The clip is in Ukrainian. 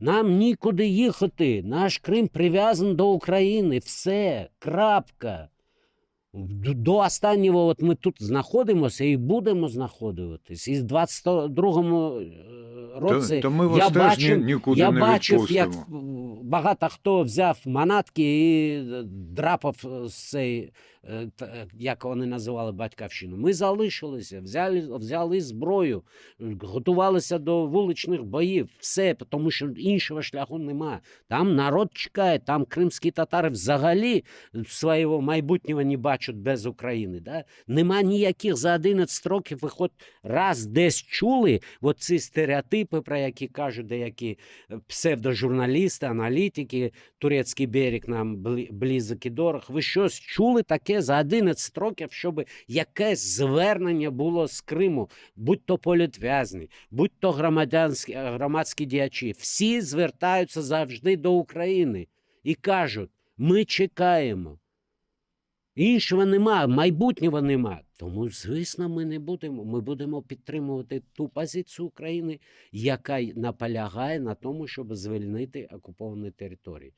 Нам нікуди їхати. Наш Крим прив'язаний до України. Все. Крапка. До останнього от ми тут знаходимося і будемо знаходитись. І в 22-му е, році то, то ми вас я теж бачив, ні, нікуди я не бачив, як багато хто взяв манатки і е, драпав е, цей, е, як вони називали батьківщину. Ми залишилися, взяли, взяли зброю, готувалися до вуличних боїв. Все, тому що іншого шляху нема. Там народ чекає, там кримські татари взагалі свого майбутнього не бачать без України. Да? Нема ніяких за 11 років. Ви хоч раз десь чули оці стереотипи, про які кажуть деякі псевдожурналісти, аналітики, турецький берег нам близок і дорог. Ви щось чули таке за 11 років, щоб якесь звернення було з Криму, будь то політв'язні, будь то громадянські, е, громадські діячі. Всі звертаються завжди до України і кажуть: ми чекаємо. Іншого нема, майбутнього нема. Тому, звісно, ми не будемо. Ми будемо підтримувати ту позицію України, яка наполягає на тому, щоб звільнити окуповані території.